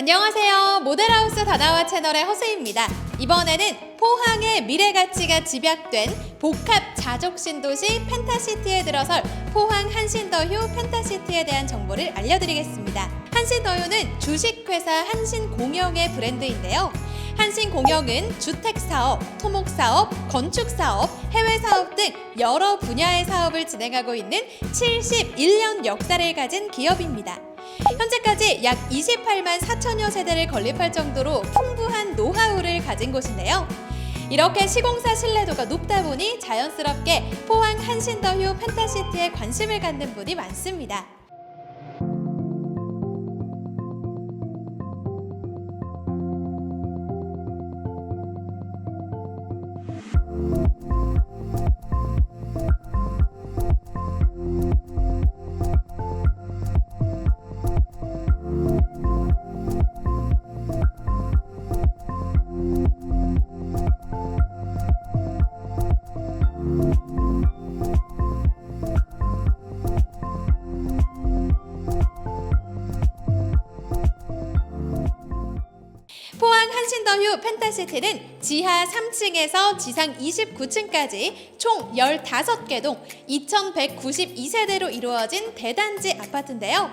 안녕하세요. 모델하우스 다나와 채널의 허수입니다. 이번에는 포항의 미래 가치가 집약된 복합 자족 신 도시 펜타시티에 들어설 포항 한신더휴 펜타시티에 대한 정보를 알려드리겠습니다. 한신더휴는 주식회사 한신공영의 브랜드인데요. 한신공영은 주택사업, 토목사업, 건축사업, 해외사업 등 여러 분야의 사업을 진행하고 있는 71년 역사를 가진 기업입니다. 현재까지 약 28만 4천여 세대를 건립할 정도로 풍부한 노하우를 가진 곳인데요. 이렇게 시공사 신뢰도가 높다 보니 자연스럽게 포항 한신더휴 펜타시티에 관심을 갖는 분이 많습니다. 한신더휴 펜타시티는 지하 3층에서 지상 29층까지 총 15개 동 2192세대로 이루어진 대단지 아파트인데요.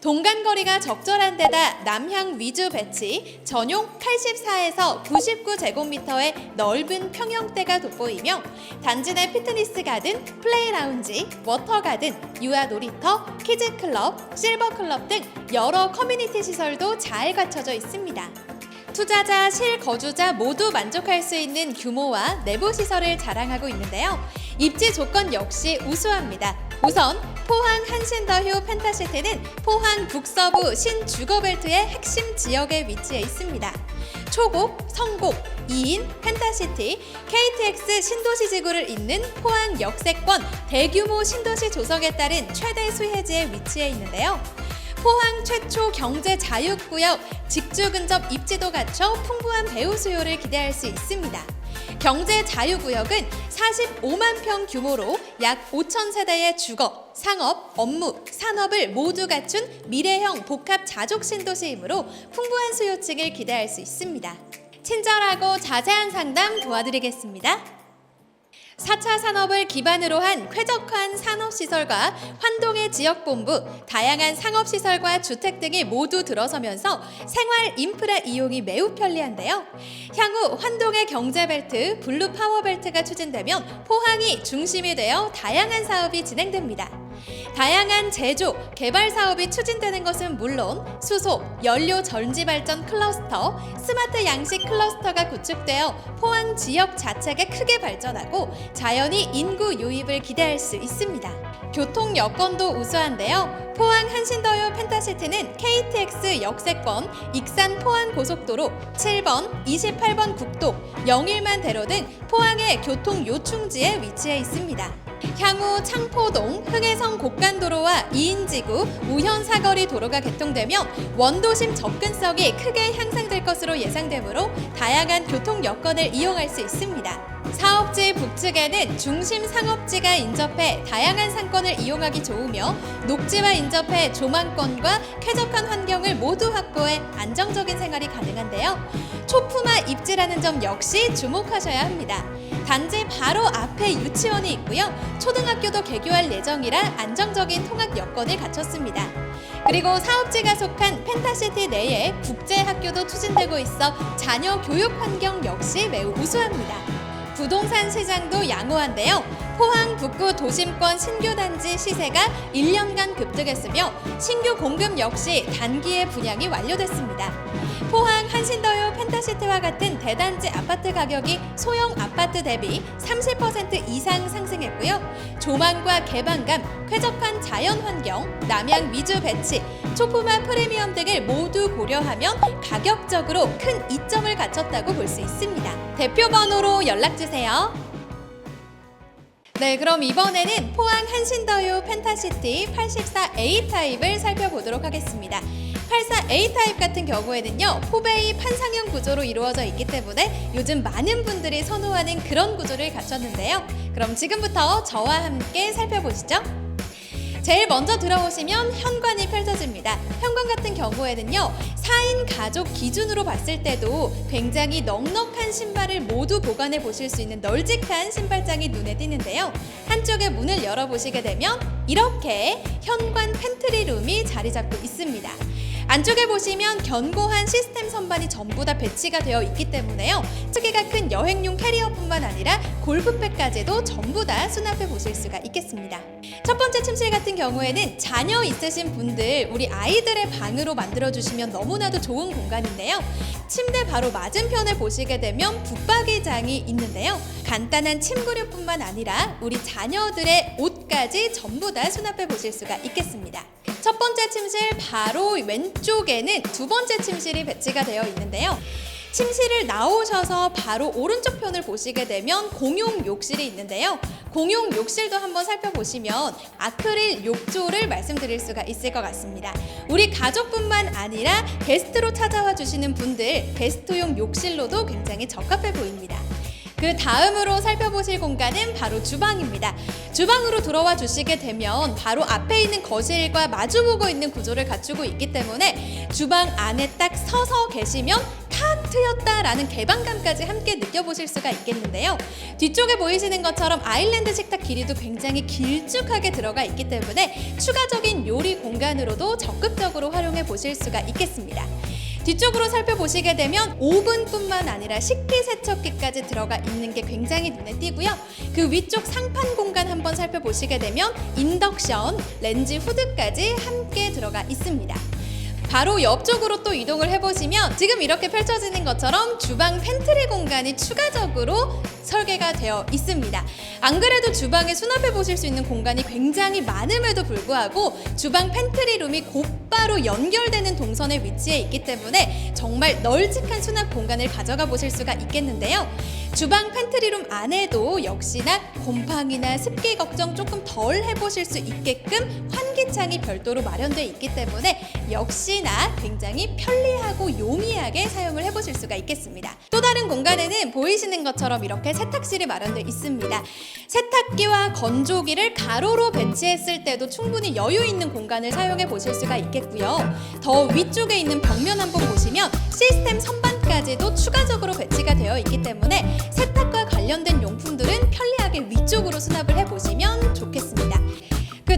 동간거리가 적절한 데다 남향 위주 배치, 전용 84에서 99제곱미터의 넓은 평형대가 돋보이며 단지 내 피트니스 가든, 플레이 라운지, 워터 가든, 유아 놀이터, 키즈 클럽, 실버 클럽 등 여러 커뮤니티 시설도 잘 갖춰져 있습니다. 투자자, 실거주자 모두 만족할 수 있는 규모와 내부 시설을 자랑하고 있는데요. 입지 조건 역시 우수합니다. 우선 포항 한신더휴 펜타시티는 포항 북서부 신주거벨트의 핵심 지역에 위치해 있습니다. 초곡, 성곡, 이인, 펜타시티, KTX 신도시 지구를 잇는 포항 역세권 대규모 신도시 조성에 따른 최대 수혜지에 위치해 있는데요. 포항 최초 경제 자유구역 직주 근접 입지도 갖춰 풍부한 배우 수요를 기대할 수 있습니다. 경제 자유구역은 45만 평 규모로 약 5천 세대의 주거, 상업, 업무, 산업을 모두 갖춘 미래형 복합 자족 신도시이므로 풍부한 수요층을 기대할 수 있습니다. 친절하고 자세한 상담 도와드리겠습니다. 4차 산업을 기반으로 한 쾌적한 산업시설과 환동의 지역본부, 다양한 상업시설과 주택 등이 모두 들어서면서 생활 인프라 이용이 매우 편리한데요. 향후 환동의 경제벨트, 블루 파워벨트가 추진되면 포항이 중심이 되어 다양한 사업이 진행됩니다. 다양한 제조, 개발 사업이 추진되는 것은 물론 수소, 연료 전지 발전 클러스터, 스마트 양식 클러스터가 구축되어 포항 지역 자체가 크게 발전하고 자연히 인구 유입을 기대할 수 있습니다. 교통 여건도 우수한데요. 포항 한신더휴 펜타시티는 KTX 역세권, 익산 포항 고속도로, 7번, 28번 국도, 영일만 대로 등 포항의 교통 요충지에 위치해 있습니다. 향후 창포동, 흥해성 곡간도로와 이인지구, 우현사거리 도로가 개통되면 원도심 접근성이 크게 향상될 것으로 예상되므로 다양한 교통 여건을 이용할 수 있습니다. 사업지 북측에는 중심 상업지가 인접해 다양한 상권을 이용하기 좋으며 녹지와 인접해 조망권과 쾌적한 환경을 모두 확보해 안정적인 생활이 가능한데요. 초품화 입지라는 점 역시 주목하셔야 합니다. 단지 바로 앞에 유치원이 있고요. 초등학교도 개교할 예정이라 안정적인 통학 여건을 갖췄습니다. 그리고 사업지가 속한 펜타시티 내에 국제학교도 추진되고 있어 자녀 교육 환경 역시 매우 우수합니다. 부동산 시장도 양호한데요. 포항 북구 도심권 신규 단지 시세가 1년간 급등했으며 신규 공급 역시 단기에 분양이 완료됐습니다. 포항 한신더휴 펜타시티와 같은 대단지 아파트 가격이 소형 아파트 대비 30% 이상 상승했고요. 조망과 개방감, 쾌적한 자연 환경, 남향 위주 배치, 초품화 프리미엄 등을 모두 고려하면 가격적으로 큰 이점을 갖췄다고 볼 수 있습니다. 대표 번호로 연락 주세요. 네, 그럼 이번에는 포항 한신더휴 펜타시티 84A 타입을 살펴보도록 하겠습니다. 84A 타입 같은 경우에는요, 포베이 판상형 구조로 이루어져 있기 때문에 요즘 많은 분들이 선호하는 그런 구조를 갖췄는데요. 그럼 지금부터 저와 함께 살펴보시죠. 제일 먼저 들어오시면 현관이 펼쳐집니다. 현관 같은 경우에는요, 4인 가족 기준으로 봤을 때도 굉장히 넉넉한 신발을 모두 보관해 보실 수 있는 널찍한 신발장이 눈에 띄는데요. 한쪽에 문을 열어보시게 되면 이렇게 현관 팬트리 룸이 자리 잡고 있습니다. 안쪽에 보시면 견고한 시스템 선반이 전부 다 배치가 되어 있기 때문에요. 크기가 큰 여행용 캐리어뿐만 아니라 골프백까지도 전부 다 수납해 보실 수가 있겠습니다. 첫 번째 침실 같은 경우에는 자녀 있으신 분들 우리 아이들의 방으로 만들어 주시면 너무나도 좋은 공간인데요. 침대 바로 맞은편에 보시게 되면 붙박이장이 있는데요. 간단한 침구류뿐만 아니라 우리 자녀들의 옷까지 전부 다 수납해 보실 수가 있겠습니다. 첫 번째 침실 바로 왼쪽에는 두 번째 침실이 배치가 되어 있는데요. 침실을 나오셔서 바로 오른쪽 편을 보시게 되면 공용 욕실이 있는데요. 공용 욕실도 한번 살펴보시면 아크릴 욕조를 말씀드릴 수가 있을 것 같습니다. 우리 가족뿐만 아니라 게스트로 찾아와 주시는 분들 게스트용 욕실로도 굉장히 적합해 보입니다. 그 다음으로 살펴보실 공간은 바로 주방입니다. 주방으로 들어와 주시게 되면 바로 앞에 있는 거실과 마주보고 있는 구조를 갖추고 있기 때문에 주방 안에 딱 서서 계시면 탁 트였다라는 개방감까지 함께 느껴보실 수가 있겠는데요. 뒤쪽에 보이시는 것처럼 아일랜드 식탁 길이도 굉장히 길쭉하게 들어가 있기 때문에 추가적인 요리 공간으로도 적극적으로 활용해 보실 수가 있겠습니다. 뒤쪽으로 살펴보시게 되면 오븐뿐만 아니라 식기세척기까지 들어가 있는 게 굉장히 눈에 띄고요. 그 위쪽 상판 공간 한번 살펴보시게 되면 인덕션, 렌즈 후드까지 함께 들어가 있습니다. 바로 옆쪽으로 또 이동을 해보시면 지금 이렇게 펼쳐지는 것처럼 주방 팬트리 공간이 추가적으로 설계가 되어 있습니다. 안 그래도 주방에 수납해 보실 수 있는 공간이 굉장히 많음에도 불구하고 주방 팬트리 룸이 곧바로 연결되는 동선에 위치해 있기 때문에 정말 널찍한 수납 공간을 가져가 보실 수가 있겠는데요. 주방 팬트리룸 안에도 역시나 곰팡이나 습기 걱정 조금 덜 해보실 수 있게끔 환 기창이 별도로 마련되어 있기 때문에 역시나 굉장히 편리하고 용이하게 사용을 해보실 수가 있겠습니다. 또 다른 공간에는 보이시는 것처럼 이렇게 세탁실이 마련되어 있습니다. 세탁기와 건조기를 가로로 배치했을 때도 충분히 여유 있는 공간을 사용해 보실 수가 있겠고요. 더 위쪽에 있는 벽면 한번 보시면 시스템 선반까지도 추가적으로 배치가 되어 있기 때문에 세탁과 관련된 용품들은 편리하게 위쪽으로 수납을 해보시면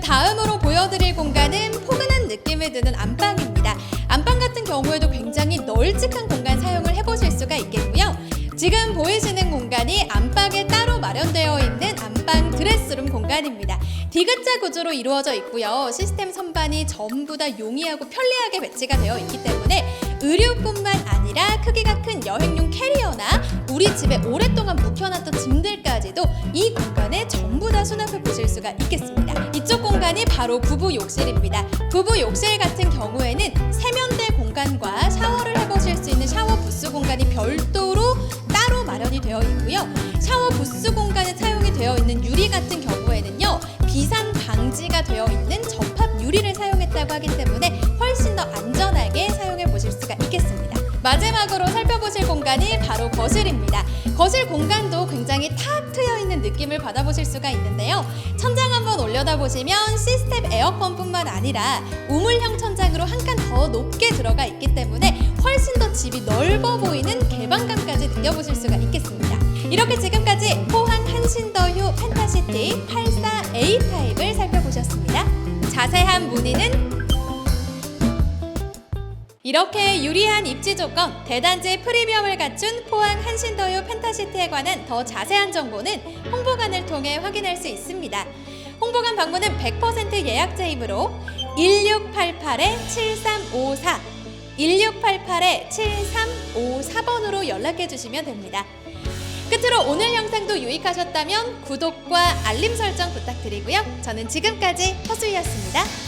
다음으로 보여드릴 공간은 포근한 느낌을 드는 안방입니다. 안방 같은 경우에도 굉장히 널찍한 공간 사용을 해보실 수가 있겠고요. 지금 보이시는 공간이 안방에 따로 마련되어 있는 안방 드레스룸 공간입니다. 디귿자 구조로 이루어져 있고요. 시스템 선반이 전부 다 용이하고 편리하게 배치가 되어 있기 때문에 의류뿐만 아니라 크기가 큰 여행용 캐리어나 우리 집에 오랫동안 묵혀놨던 짐들까지도 이 공간에 전부 다 수납해 보실 수가 있겠습니다. 이쪽 공간이 바로 부부 욕실입니다. 부부 욕실 같은 경우에는 세면대 공간과 샤워를 해보실 수 있는 샤워 부스 공간이 별도로 따로 마련이 되어 있고요. 샤워 부스 공간에 사용이 되어 있는 유리 같은 경우에는요. 비산 방지가 되어 있는 접합 유리를 사용했다고 하기 때문에 훨씬 더 안전하게 사용해 보실 수가 있겠습니다. 마지막으로 살펴보실 공간이 바로 거실입니다. 거실 공간도 굉장히 탁 트여 있는 느낌을 받아보실 수가 있는데요. 천장 한번 올려다 보시면 시스템 에어컨뿐만 아니라 우물형 천장으로 한 칸 더 높게 들어가 있기 때문에 훨씬 더 집이 넓어 보이는 개방감까지 느껴보실 수가 있겠습니다. 이렇게 지금까지 포항 한신더휴 펜타시티 84A 타입을 살펴보셨습니다. 자세한 문의는 이렇게 유리한 입지 조건, 대단지 프리미엄을 갖춘 포항 한신더유 펜타시티에 관한 더 자세한 정보는 홍보관을 통해 확인할 수 있습니다. 홍보관 방문은 100% 예약제이므로 1688-7354, 1688-7354번으로 연락해 주시면 됩니다. 끝으로 오늘 영상도 유익하셨다면 구독과 알림 설정 부탁드리고요. 저는 지금까지 허수이였습니다.